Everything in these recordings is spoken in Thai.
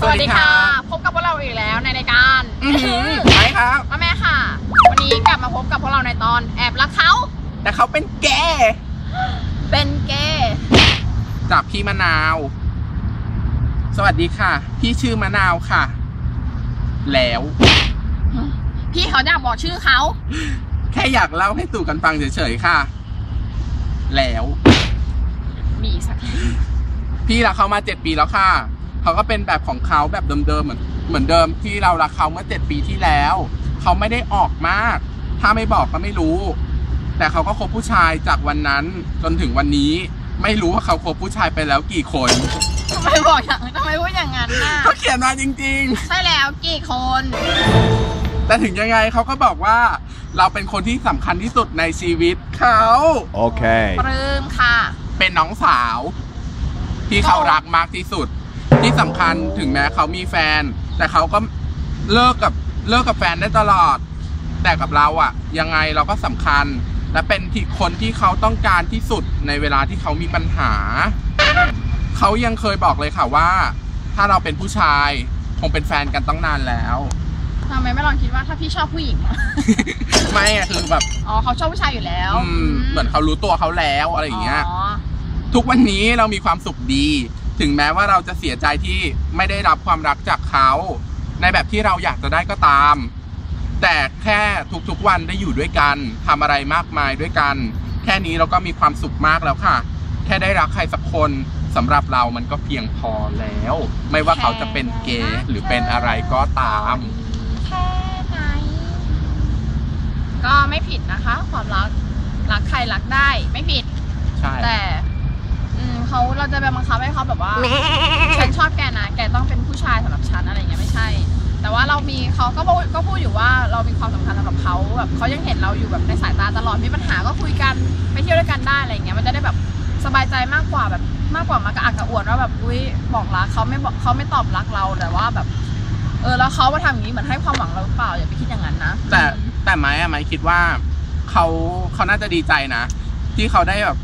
สวัสดีค่ะ พบกับพวกเราอีกแล้วในรายการอื้อหือไปครับมาแม่ค่ะ วันนี้กลับมาพบกับพวกเราในตอนแอบรักเขา แต่เขาเป็นแกย์เป็นเกย์จากพี่มะนาว สวัสดีค่ะ พี่ชื่อมะนาวค่ะ แล้ว พี่เขาอยากบอกชื่อเขา แค่อยากเล่าให้ตู่กันฟังเฉยๆค่ะ แล้ว มีอีกสักพี่รักเขามาเจ็ดปีแล้วค่ะ เขาก็เป็นแบบของเขาแบบเดิมๆเหมือนเหมือนเดิมที่เรารักเขาเมื่อเจ็ดปีที่แล้ว เขาไม่ได้ออกมาก ถ้าไม่บอกก็ไม่รู้ แต่เขาก็คบผู้ชายจากวันนั้นจนถึงวันนี้ ไม่รู้ว่าเขาคบผู้ชายไปแล้วกี่คนทำไมบอกอย่างทำไมพูดอย่างนั้นน่ะเขาเขียนมาจริง ใช่แล้วกี่คน ๆ แต่ถึงยังไงเขาก็บอกว่า เราเป็นคนที่สำคัญที่สุดในชีวิตเขา Okay. ปลื้มค่ะ เป็นน้องสาว ที่เขารักมากที่สุด ที่สำคัญถึงแม้เขามีแฟน แต่เขาก็เลิกกับเลิกกับแฟนได้ตลอด แต่กับเราอะยังไงเราก็สำคัญ และเป็นที่คนที่เขาต้องการที่สุดในเวลาที่เขามีปัญหา เขายังเคยบอกเลยค่ะว่า ถ้าเราเป็นผู้ชายคงเป็นแฟนกันตั้งนานแล้ว ทำไมไม่ลองคิดว่าถ้าพี่ชอบผู้หญิงอะ ไม่อะคือแบบ อ๋อเขาชอบผู้ชายอยู่แล้วอืมเหมือนเขารู้ตัวเขาแล้วอะไรอย่างเงี้ยอ๋อทุกวันนี้เรามีความสุขดี ถึงแม้ว่าเราจะเสียใจที่ไม่ได้รับความรักจากเขา ในแบบที่เราอยากจะได้ก็ตาม แต่แค่ทุกๆวันได้อยู่ด้วยกันทำอะไรมากมายด้วยกัน แค่นี้เราก็มีความสุขมากแล้วค่ะ แค่ได้รักใครสักคนสำหรับเรามันก็เพียงพอแล้ว ไม่ว่าเขาจะเป็นเกย์หรือเป็นอะไรก็ตาม แค่ไหนก็ไม่ผิดนะคะ ความรักรักใครรักได้ไม่ผิด ใช่ แต่อืม เขาเราจะไปบังคับให้เขาแบบว่าฉันชอบแกนะแกต้องเป็นผู้ชายสำหรับฉันอะไรอย่างเงี้ยไม่ใช่ แต่ว่าเรามีเขาก็พูดก็พูดอยู่ว่าเรามีความสำคัญสำหรับเขาแบบเขายังเห็นเราอยู่แบบในสายตาตลอดมีปัญหาก็คุยกันไปเที่ยวด้วยกันได้อะไรอย่างเงี้ยมันจะได้แบบสบายใจมากกว่าแบบมากกว่ามากระอักกระอ่วนว่าแบบอุ้ยบอกรักเขาไม่บอกเขาไม่ตอบรักเราแต่ว่าแบบ เออแล้วเขามาทำอย่างนี้เหมือนให้ความหวังเราหรือเปล่าอย่าไปคิดอย่างนั้นนะแต่แต่ไม้อะไม้คิดว่าเขาเขาน่าจะดีใจนะ ที่เขาได้แบบ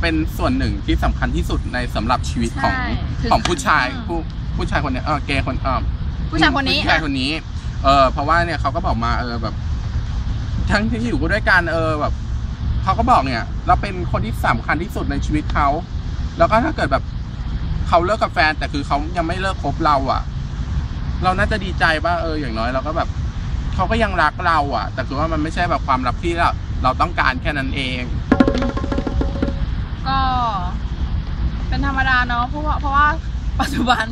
เป็นส่วนหนึ่งที่สำคัญที่สุดในสำหรับชีวิตของใช่คือของผู้ชายอืม ผู้ผู้ชายคนเนี้ยเออเกย์คนเออ ผู้ชายคนนี้ผู้ชายคนนี้ เออเพราะว่าเนี่ยเขาก็บอกมาเออแบบ ทั้งที่อยู่ด้วยกันเออแบบเขาก็บอกเนี่ย เราเป็นคนที่สำคัญที่สุดในชีวิตเขาแล้วก็ถ้าเกิดแบบเขาเลิกกับแฟน แต่คือเขายังไม่เลิกคบเราอะ เราน่าจะดีใจว่าเออ อย่างน้อยเราก็แบบเขาก็ยังรักเรา อะ แต่คือว่ามันไม่ใช่แบบความรักที่เราเราต้องการแค่นั้นเอง รรมดาเนาะเพราะว่าเพราะว่าปัจจุบัน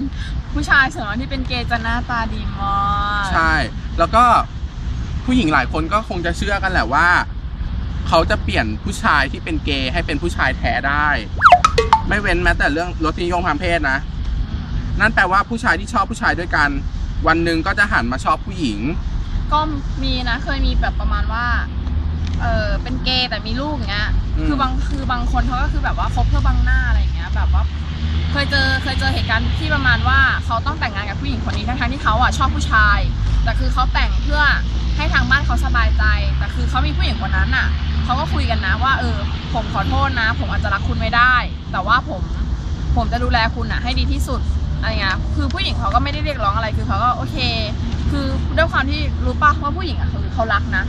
ผู้ชายส่วนมากที่เป็นเกย์จะหน้าตาดีมากใช่ แล้วก็ผู้หญิงหลายคนก็คงจะเชื่อกันแหละว่า เขาจะเปลี่ยนผู้ชายที่เป็นเกย์ให้เป็นผู้ชายแท้ได้ ไม่เว้นแม้แต่เรื่องรสนิยมทางเพศนะ นั่นแปลว่าผู้ชายที่ชอบผู้ชายด้วยกัน วันหนึ่งก็จะหันมาชอบผู้หญิง ก็มีนะเคยมีแบบประมาณว่า เออเป็นเกย์แต่มีลูกอย่างเงี้ย อืม คือบางคือบางคนเขาก็คือแบบว่าคบเพื่อบังหน้าอะไรอย่างเงี้ย แบบว่า เคยเจอเคยเจอเหตุการณ์ที่ประมาณว่าเขาต้องแต่งงานกับผู้หญิงคนนี้ทั้งๆที่เขาอะชอบผู้ชาย แต่คือเขาแต่งเพื่อให้ทางบ้านเขาสบายใจ แต่คือเขามีผู้หญิงคนนั้นอะเขาก็คุยกันนะว่า เออ ผมขอโทษนะ ผมอาจจะรักคุณไม่ได้ แต่ว่าผม ผมจะดูแลคุณอะให้ดีที่สุดอะไรเงี้ยคือผู้หญิงเขาก็ไม่ได้เรียกร้องอะไรคือเขาก็โอเค คือด้วยความที่รู้ป่ะว่าผู้หญิงอะคือเขารักนะ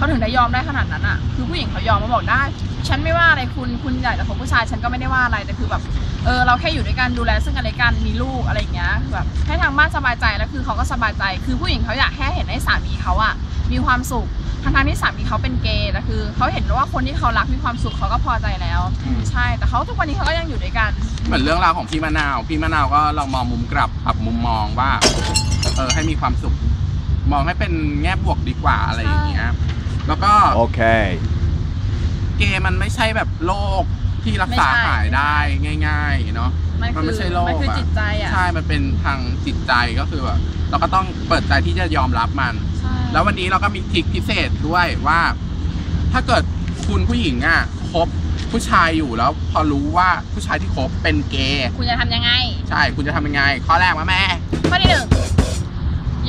เขาถึงได้ยอมได้ขนาดนั้นอะ คือผู้หญิงเขายอมมาบอกได้ ฉันไม่ว่าอะไรคุณ คุณอยากจะคบผู้ชายฉันก็ไม่ได้ว่าอะไร แต่คือแบบ เออเราแค่อยู่ด้วยกันดูแลซึ่งกันและกัน มีลูกอะไรอย่างเงี้ยแบบให้ทางบ้านสบายใจแล้วคือเขาก็สบายใจ คือผู้หญิงเขาอยากแค่เห็นให้สามีเขาอะมีความสุขทั้งทที่สามีเขาเป็นเกย์แต่คือเขาเห็นว่าคนที่เขารักมีความสุขเขาก็พอใจแล้ว ใช่ แต่เขาทุกวันนี้เขาก็ยังอยู่ด้วยกัน เหมือนเรื่องราวของพี่มะนาว พี่มะนาวก็เรามองมุมกลับปรับมุมมองว่า เออให้มีความสุข มองให้เป็นแง่บวกดีกว่าอะไรอย่างเงี้ย แล้วก็ Okay. เกย์มันไม่ใช่แบบโรคที่รักษาไม่ใช่ หายได้ง่ายๆเนาะ มันมันคืไม่ใช่โรคมันคืออะ จิตใจอะใช่มันเป็นทางจิตใจก็คือแบบเราก็ต้องเปิดใจที่จะยอมรับมัน ใช่แล้ววันนี้เราก็มีทริคพิเศษด้วยว่า ถ้าเกิดคุณผู้หญิงอะคบผู้ชายอยู่แล้ว พอรู้ว่าผู้ชายที่คบเป็นเกย์คุณจะทำยังไง ใช่ คุณจะทำยังไง ข้อแรกมาแม่ ข้อที่หนึ่ง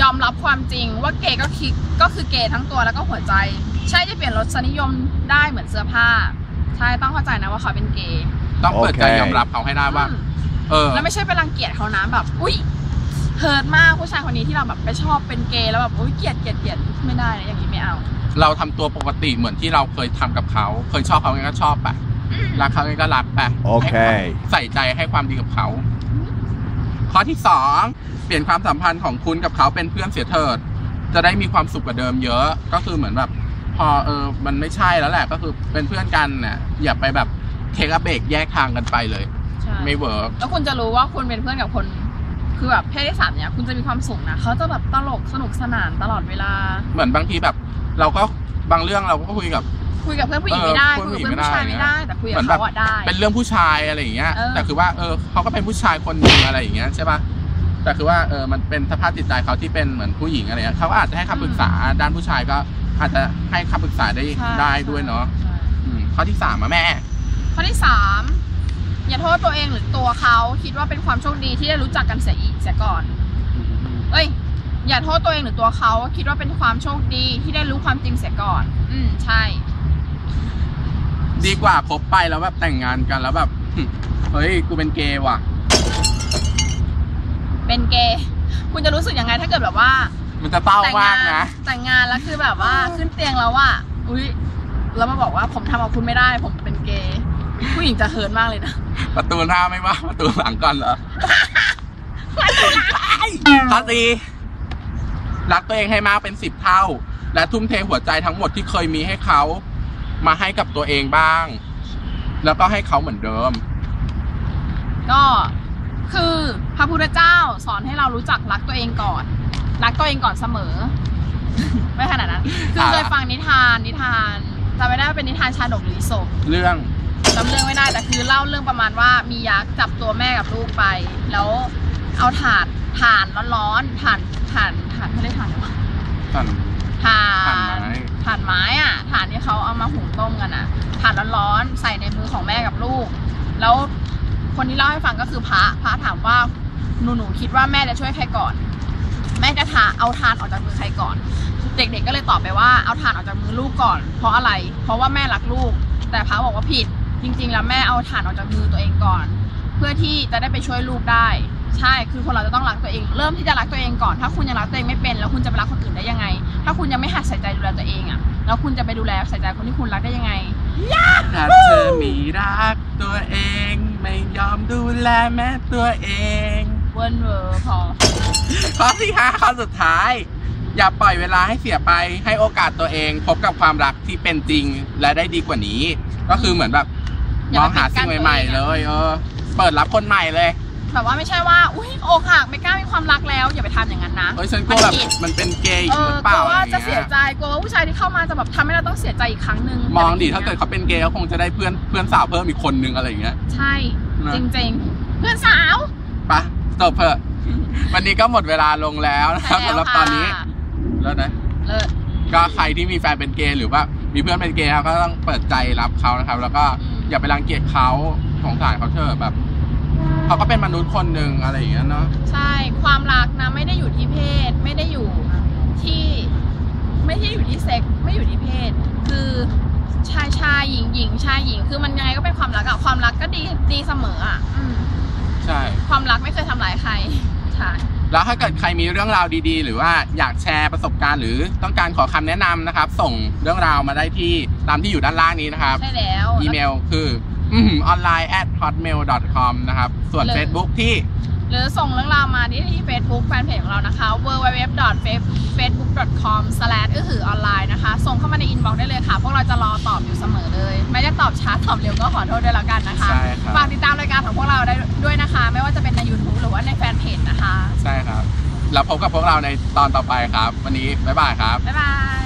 ยอมรับความจริงว่าเกย์ก็คือก็คือเกย์ทั้งตัวแล้วก็หัวใจ ใช่จะเปลี่ยนรสนิยมได้เหมือนเสื้อผ้า ใช่ต้องเข้าใจนะว่าเขาเป็นเกย์ต้องเปิดใจโอเค ยอมรับเขาให้ได้ว่า อืมเออ แล้วไม่ใช่ไปรังเกียจเขานะแบบ อุ้ยเฮิร์ตมากผู้ชายคนนี้ที่เราแบบไปชอบเป็นเกย์แล้วแบบโอ๊ยเกลียดเกลียดเกลียดไม่ได้นะอย่างนี้ไม่เอาเราทำตัวปกติเหมือนที่เราเคยทำกับเขา เคยชอบเขาไงก็ชอบไป รักเขาไงก็รักไปโอเคใส่ใจให้ความดีกับเขา ข้อที่สองเปลี่ยนความสัมพันธ์ของคุณกับเขาเป็นเพื่อนเสียเถิด จะได้มีความสุขกว่าเดิมเยอะ ก็คือเหมือนแบบพอเออมันไม่ใช่แล้วแหละก็คือเป็นเพื่อนกันเนี่ยอย่าไปแบบเทคเบรกแยกทางกันไปเลย ใช่ไม่เวิร์กแล้วคุณจะรู้ว่าคุณเป็นเพื่อนกับคน คือแบบเพศที่สามเนี่ยคุณจะมีความสุขนะเขาจะแบบตลกสนุกสนานตลอดเวลา เหมือนบางทีแบบ เราก็บางเรื่องเราก็คุยกับ คุยกับเพื่อนผู้หญิงไม่ได้เออคุยกับคุยกับเพื่อนผู้ชายผู้หญิไม่งไม่ได้ได้ แต่คุยเหกัมืบอนแบบเขาอะได้ เป็นเรื่องผู้ชายอะไรอย่างเงี้ยเออแต่คือว่าเออเขาก็เป็นผู้ชายคนหนึ่งอะไรอย่างเงี้ยใช่ปะแต่คือว่าเออมันเป็นสภาพจิตใจเขาที่เป็นเหมือนผู้หญิงอะไรเงี้ยเขาก็อาจจะให้คำปรึกษาด้านผู้ชายก็อาจจะให้คำปรึกษาได้ใช่ได้ด้วยเนาะใช่อืมข้อที่สามอะแม่ ข้อที่สามอย่าโทษตัวเองหรือตัวเขาคิดว่าเป็นความโชคดีที่ได้รู้จักกันเสียอีกเสียก่อน เอ้ย อย่าโทษตัวเองหรือตัวเขาคิดว่าเป็นความโชคดีที่ได้รู้ความจริงเสียก่อน อืมใช่ ดีกว่าคบไปแล้วแบบแต่งงานกันแล้วแบบหึเฮ้ย กูเป็นเกย์ว่ะ เป็นเกย์คุณจะรู้สึกยังไงถ้าเกิดแบบว่า มันจะเศร้าแต่งมากงานนะ แต่งงานแล้วคือแบบว่าขึ้นเตียงแล้วว่าอุ้ยแล้วมาบอกว่าผมทำกับคุณไม่ได้ ผมเป็นเกย์ผู้หญิงจะเฮิร์ตมากเลยนะ ประตูหน้าไม่ว่าประตูหลังก่อนเหรอข้อสี่รักตัวเองให้มากเป็นสิบเท่า และทุ่มเทหัวใจทั้งหมดที่เคยมีให้เขา มาให้กับตัวเองบ้าง แล้วก็ให้เขาเหมือนเดิม ก็คือพระพุทธเจ้าสอนให้เรารู้จักรักตัวเองก่อน รักตัวเองก่อนเสมอ ไม่ขนาดนั้น คืออ่าเคยฟังนิทานนิทานจำไม่ได้ว่าเป็นนิทานชาดกหรืออิศพเรื่องจำเรื่องไม่ได้แต่คือเล่าเรื่องประมาณว่ามียักษ์จับตัวแม่กับลูกไป แล้วเอาถ่านถ่านร้อนๆถ่านถ่านถ่านเขาเรียกถ่านอะไรวะสัน ถ่าถ่านนไม้ ถ่านไม้อะถ่านที่เขาเอามาหุงต้มกันอะถ่านร้อนๆใส่ในมือของแม่กับลูก แล้วคนที่เล่าให้ฟังก็คือพระพระถามว่าหนูหนูคิดว่าแม่จะช่วยใครก่อน แม่จะทาเอาทานออกจากมือใครก่อน เด็กๆก็เลยตอบไปว่าเอาทานออกจากมือลูกก่อน เพราะอะไร เพราะว่าแม่รักลูก แต่พระบอกว่าผิด จริง ๆ แล้วแม่เอาทานออกจากมือตัวเองก่อน เพื่อที่จะได้ไปช่วยลูกได้ ใช่ คือคนเราจะต้องรักตัวเอง เริ่มที่จะรักตัวเองก่อน ถ้าคุณยังรักตัวเองไม่เป็น แล้วคุณจะไปรักคนอื่นได้ยังไง ถ้าคุณยังไม่หัดใส่ใจดูแลตัวเองอะแล้วคุณจะไปดูแลใส่ใจคนที่คุณรักได้ยังไง ถ้าเธอมีรักตัวเอง ไม่ยอมดูแลแม่ตัวเองเวิร์นเวอร์พอ ข้อที่ห้าข้อสุดท้าย อย่าปล่อยเวลาให้เสียไปให้โอกาสตัวเอง พบกับความรักที่เป็นจริงและได้ดีกว่านี้ ก็คือเหมือนแบบอย่ามองหาไปปิดกั้สิ่นงใหม่ ตัวเองอะๆเลย เออ เปิดรับคนใหม่เลย แบบว่าไม่ใช่ว่า อุ้ยอกหักไม่กล้ามีความรักแล้ว อย่าไปทำอย่างนั้นนะ เอ้ยฉันกลัวแบบมันผิดมันเป็นเกย์อีเอกหอรือกเปลัล่าวว่าอะไรจะเสียเงี้ยใจกลัวว่าผู้ชายที่เข้ามาจะแบบทำให้เราต้องเสียใจอีกครั้งหนึ่งมองดิย่ถ้าไปเกิดเขาเป็นเกย์เขาคงจะได้เพื่อนเพื่อนสาวเพิ่มอีกคนนึงอะไรอย่างเงี้ยใช่ นะจริงๆ เพื่อนสาว ไปะจบเถอะวันนี้ก็หมดเวลาลงแล้วนะครับใช่สำหรับแล้วตอนนี้ค่ะแล้วนะ เลิศก็ใครที่มีแฟนเป็นเกย์หรือว่ามีเพื่อนเป็นเกย์ครับก็ต้องเปิดใจรับเขานะครับ แล้วก็อืมอย่าไปรังเกียจเขาสงสารเขาเถอะแบบ เขาก็เป็นมนุษย์คนหนึ่งอะไรอย่างเงี้ยเนาะใช่ความรักนะไม่ได้อยู่ที่เพศ ไม่ได้อยู่ที่ไม่ได้อยู่ที่เซ็กซ์ไม่อยู่ที่เพศ คือชายชายหญิงหญิงชายหญิง คือมันยังไงก็เป็นความรักอะความรักก็ดีดีเสมออะอืมใช่ ความรักไม่เคยทำร้ายใครใช่แล้วถ้าเกิดใครมีเรื่องราวดีๆ หรือว่าอยากแชร์ประสบการณ์ หรือต้องการขอคำแนะนำนะครับ ส่งเรื่องราวมาได้ที่ตามที่อยู่ด้านล่างนี้นะครับ ใช่แล้ว อีเมลคือ ออนไลน์ at hotmail com นะครับ ส่วนเลย Facebook ที่ หรือส่งเรื่องราวมาที่ที่ Facebook แฟนเพจของเรานะคะ www.facebook.com/ อือหือออนไลน์นะคะ ส่งเข้ามาในอินบ็อกซ์ได้เลยค่ะ พวกเราจะรอตอบอยู่เสมอเลย ไม่ได้ตอบช้าตอบเร็วก็ขอโทษด้วยแล้วกันนะคะ ใช่ครับ ฝากติดตามรายการของพวกเราได้ด้วยนะคะ ไม่ว่าจะเป็นใน YouTube หรือว่าในแฟนเพจนะคะ ใช่ครับ แล้วพบกับพวกเราในตอนต่อไปครับ วันนี้ บ๊ายบายครับ บ๊ายบาย